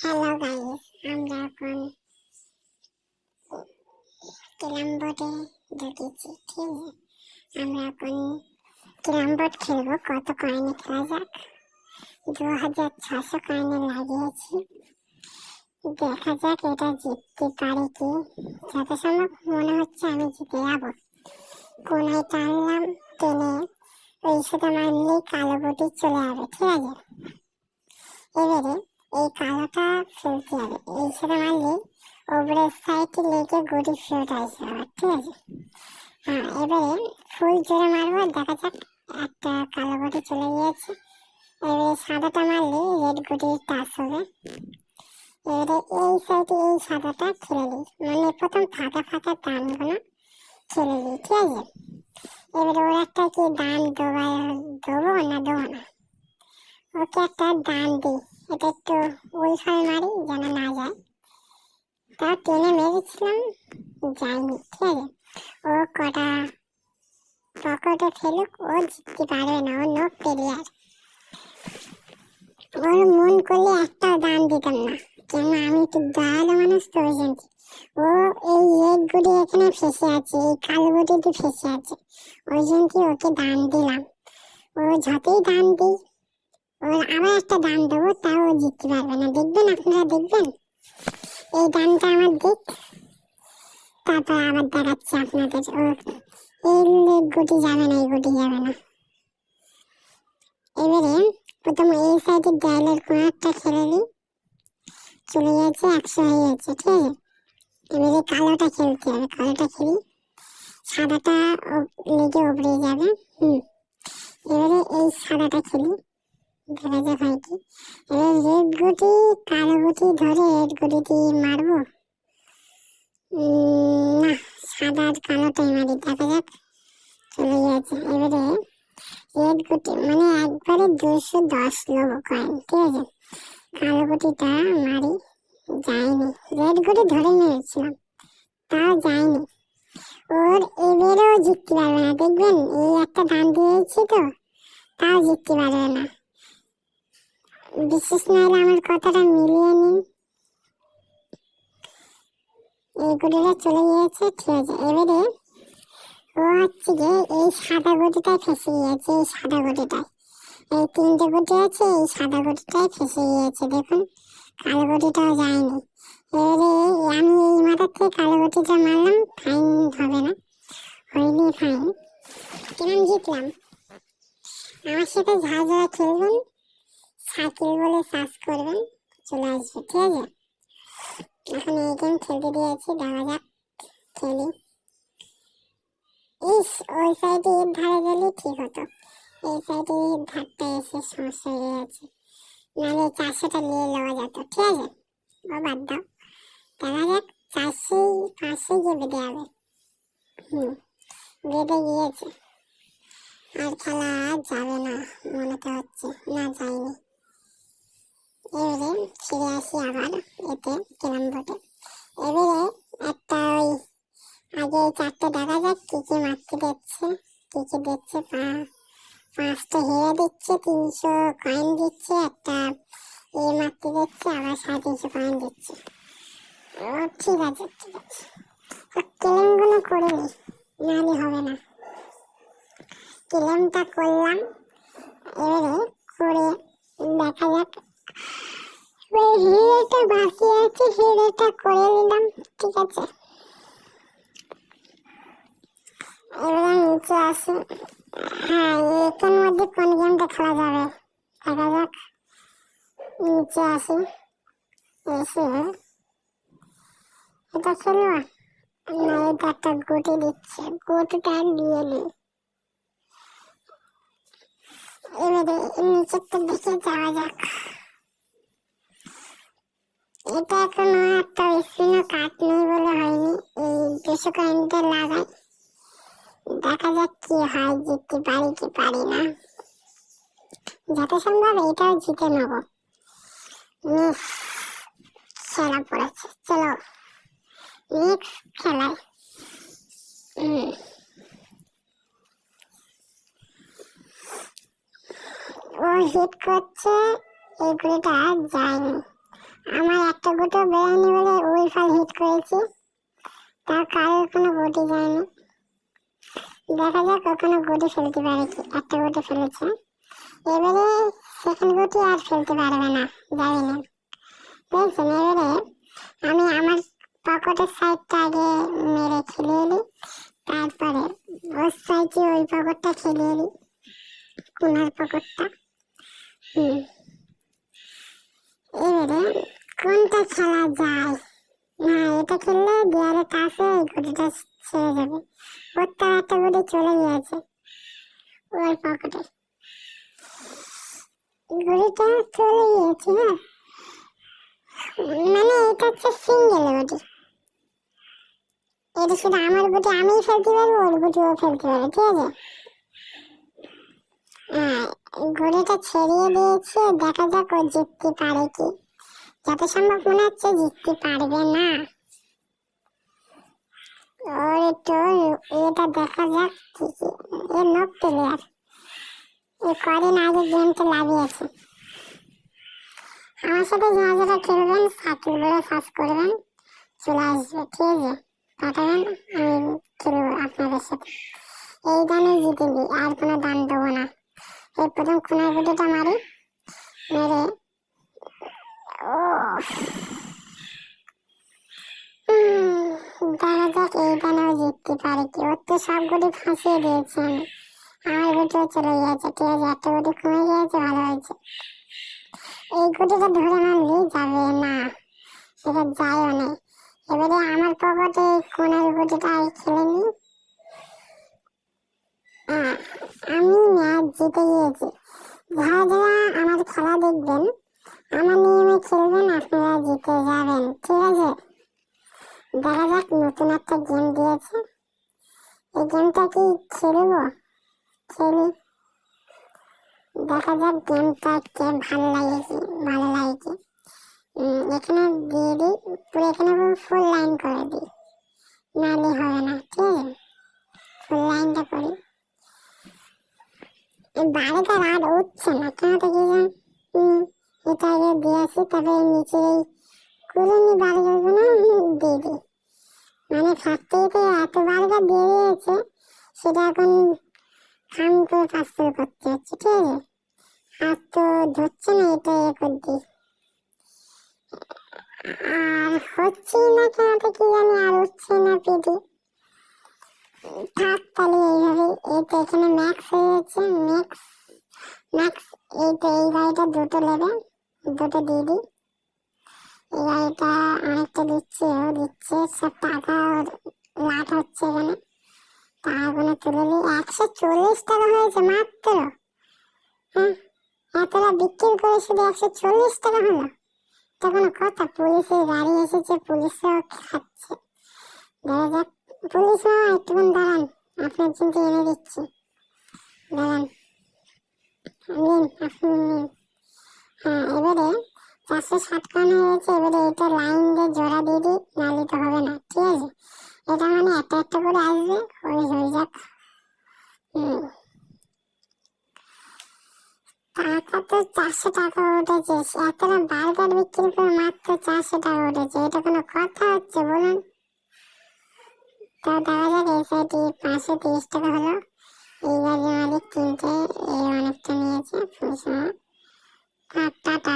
Hello guys আমরা এখন carrom বোর্ডে ঢুকেছি, ঠিক আছে? আমরা এখন ক্যারাম বোর্ড খেলব, কত কয়েনে খেলা যাক। দু হাজার ছশো কয়েনে লাগিয়েছি। দেখা যাক এটা জিততে পারে কি। যত সম্ভব মনে হচ্ছে আমি জিতে যাব। কোনায় টানলাম, টেনে ওই সাথে মারলেই কালো চলে যাবে ঠিক আছে? এবারে এই কালোটা ফেলতে হবে। এই সাথে মারলে ওপরের সাইডে লেগে গুটি ফেরত আসবে আবার ঠিক আছে? হ্যাঁ এবারে ফুল জোরে মারবো, দেখা যাক একটা কালো গুটি চলে গিয়েছে। এবারে সাদাটা মারলে রেড গুটি টাচ হবে। এবারে এই সাইডে এই সাদাটা খেলে নিই। মানে প্রথম ফাঁকা ফাঁকা দানগুলো খেলে নিই, ঠিক আছে? এবারে ওর একটা কি দান দেবো না দেবো না? ওকে একটা দান দিই। এটা একটু উলফাল মারি যেন না যায়। তাও টেনে মেরেছিলাম যায়নি ঠিক আছে? ও কটা পকেটে ফেলুক, ও জিততে পারবে না, ও নো প্লেয়ার ওর মন করলে একটাও দান দিতাম না। কেন আমি একটু দয়ালু মানুষ তো ওই ও এই রেড গুটি এখানে ফেসে আছে, এই কালো গুটিতে ফেসে আছে। ওই জন্য ওকে দান দিলাম। ও যতই দান দিই ওর আবার একটা দান দেবো, তাও জিততে পারবে না। দেখবেন আপনারা দেখবেন? এই দানটা আমার দিক। তারপর আবার দেখাচ্ছি আপনাদের। ও, এই গুটি যাবে না, এই গুটি যাবে না। এবারে প্রথম এই সাইডের দেয়ালের কোনো একটা খেলে নিই। চলে গেছে, একশো হয়ে গেছে, ঠিক আছে? এবারে কালোটা খেলতে হবে, কালোটা খেলি। সাদাটা লেগে উপরে যাবে, হুম। এবারে এই সাদাটা খেলি। দেখা যাক হয় কি? রেড গুটি, কালো গুটি ধরে রেড গুটি দিয়ে মারবো। না, সাদা আর কালোটাই মারি দেখা যাক। চলে গেছে এবারে রেড গুটি মানে একবারে দুশো দশ লোবো কয়েন ঠিক আছে? কালো গুটিটা মারি, যায়নি। রেড গুটি ধরে নিয়েছিলাম, তাও যায়নি। ওর এবারেও জিততে পারবে না, দেখবেন? এই একটা দান দিয়েছি তো, তাও জিততে পারবে না। বিশেষ না হলে আমার কথাটা মিলিয়ে নিন। এই গুটিটা চলে গিয়েছে, ঠিক আছে। এবারে ও হচ্ছে যে এই সাদা গুটিটায় ফেসে গিয়েছে, এই সাদা গুটিটায় এই তিনটে গুটি আছে, এই সাদা গুটিটায় ফেসে গিয়েছে, দেখুন। কালো গুটিটাও যায়নি। এবারে আমি এই মাথার থেকে কালো গুটিটা মারলাম, ফাইন হবে না। হয়নি ফাইন। কিরম জিতলাম? আমার সাথে যারা যারা খেলবেন? সাইকেল বলে সার্চ করবেন, চলে আসবে, ঠিক আছে? এখন এই গেম খেলতে দিয়েছি, দেখা যাক খেলি। ইস, ওই সাইডে এর ধারে গেলে ঠিক হতো। এই সাইডে এর ধারটা এসে সমস্যা হয়ে গেছে। নাহলে চারশোটা নিয়ে নেওয়া যেত, ঠিক আছে? ও বাদ দাও। দেখা যাক চারশোই পাঁচশোই গিয়ে বেঁধে যাবে হুম বেঁধে গিয়েছে। আর খেলা যাবে না মনে তো হচ্ছে। না, যায়নি। এবারে ফিরে আসি আবার, এতে ক্যারাম বোর্ডে এবারে একটা ওই আগে চারটে দেখা যাক কি কি মারতে দিচ্ছে কি কি দিচ্ছে পা- পাঁচটা হেরে দিচ্ছে, তিনশো কয়েন দিচ্ছে, একটা এ মারতে দিচ্ছে আবার সাড়ে তিনশো কয়েন দিচ্ছে। ও, ঠিক আছে ঠিক আছে। ক্লেমগুলো করে নি, নাহলে হবে না। ক্লেমটা করলাম এবারে করে দেখা যাক এবার হিরেটা বাকি আছে হিরেটা করে নিলাম ঠিক আছে এবারে নিচে আসি। হ্যাঁ এটার মধ্যে কোন গেমটা খেলা যাবে? দেখা যাক। নিচে আসি। এসে এটা খেলব না, এটা একটা গুটি দিচ্ছে। গুটিটা দিয়ে নিই এবারে নিচেরটা দেখে যাওয়া যাক। এটা এখনও একটা স্ক্রিনও কাট কয়েনটা লাগাই দেখা যাক কি হয়, জিততে পারি কি পারি না। যত সম্ভব এটাও জিতে নেব। খেলা পড়েছে, চলো। নেক্সট খেলায় ও হিট করছে এই এগুলিটা যায়নি। আমার একটা গুটো বেরোয়নি বলে ওই ফাল হিট করেছি। তার কারোর কোনো গুটি যায়নি। দেখা যাক ওখানে গুটি ফেলতে পারে কি, একটা গুটি ফেলেছে। এবারে সেকেন্ড গুটি আর ফেলতে পারবে না যাবে না। দেখছেন, এবারে আমি আমার পকেটের সাইডটা আগে মেরে খেলে এলি তারপরে ওর সাইডে ওই পকেটটা খেলে এলি কোনার পকেটটা হুম। এবারে কোনটা খেলা যায়? না, এটা খেললে দেয়ালে কাছে ওই গুটিটা ছেড়ে যাবে। ওর তার একটা গুটি চলে গিয়েছে, ওর পকেটে। গুটিটা চলে গিয়েছে হ্যাঁ। মানে এটা হচ্ছে সিঙ্গেল গুটি। এটা শুধু আমার গুটি, আমিই ফেলতে পারব, ওর গুটি ও ফেলতে পারবে, ঠিক আছে? হ্যাঁ ঘড়িটা ছড়িয়ে দিয়েছে, দেখা যাক ও জিততে পারে কি। যত সম্ভব মনে হচ্ছে জিততে পারবে না। ওর একটু এটা দেখা যাক এ নক প্লেয়ার এ কদিন আগে গেমটা লাগিয়েছে। আমার সাথে যারা যারা খেলবেন সাকিব সার্চ করবেন, চলে আসবে, ঠিক আছে? পাঠাবেন, আমি আপনাদের সাথে। এই দানে জিতে আর কোনো দান দেবো না। এই প্রথম খুনের গুটিটা মারি, মেরে দেখা যাক এই জিততে পারে কি? ওর তো সব গুটি ফাঁসিয়ে দিয়েছি আমি। আমার গুটিও চলে গিয়েছে ঠিক আছে? একটা গুটি কমে গিয়েছে ভালো হয়েছে। এই গুটিটা ধরে মারলে যাবে? না। এটা যায়ও না। এবারে আমার পকেটে কোনের গুটিটা খেলে হ্যাঁ, আমি ম্যাচ জিতে গিয়েছি। যারা যারা আমার খেলা দেখবেন আমার নিয়মে খেলবেন, আপনারা জিতে যাবেন। ঠিক আছে? দেখা যাক, নতুন একটা গেম দিয়েছে। এই গেমটা কি খেলব? খেলি। দেখা যাক গেমটা কে ভালো লাগে, কি ভালো লাগে কি। এখানে দিয়ে দিই, পুরো এখানে ফুল লাইন করে দিই। নাহলে হবে না, ঠিক আছে? ফুল লাইনটা করি। বাড়িটার আর উঠছে না, কেন তো কি এটা আগে দিয়ে আসি তবে নিচে এই কুলুনি বাড়িগুলো দিয়ে দিই মানে ফার্স্টেই তো এত বাড়িটা দিয়ে দিয়েছে, সেটা এখন খাম করে পার্সেল করতে হচ্ছে, ঠিক আছে? আর তো ধরছে না এটা এ করে আর হচ্ছে না কেন কি জানি, আর উঠছে না পেটে থাক তাহলে এইভাবে, এই তো এখানে ম্যাক্স হয়ে যাচ্ছে ম্যাক্স ম্যাক্স এই তো এই গাড়িটা দুটো নেবে। দুটো দিয়ে দিই এই গাড়িটা অনেকটা দিচ্ছে, ও দিচ্ছে সব টাকা লাট হচ্ছে এখানে। টাকাগুলো তুলে নিই, একশো চল্লিশ টাকা হয়েছে মাত্র। হ্যাঁ এতটা বিক্রি করে শুধু একশো চল্লিশ টাকা হলো। তখন কথা, পুলিশের গাড়ি এসেছে, পুলিশও খাচ্ছে। দেখা যাক, পুলিশ মামা একটুক্ষণ দাঁড়ান, আপনার জন্য এনে দিচ্ছি। দাঁড়ান নিন আপনি নিন হ্যাঁ এবারে ষাট খান হয়েছে, এবারে এটা লাইন দিয়ে জোড়া দিয়ে দিই, নাহলে তো হবে না, ঠিক আছে? এটা মানে একটা একটা করে আসবে, ওই হয়ে যাক। টাকা তো চারশো টাকা উঠেছে এতটা বার্গার বিক্রি করে মাত্র চারশো টাকা উঠেছে, এটা কোনো কথা হচ্ছে বলুন? তো দেখা যাক এই সাইডে পাঁচশো তিরিশ টাকা হলো এই মালিক কিনতে এই অনেকটা নিয়েছে টাটা।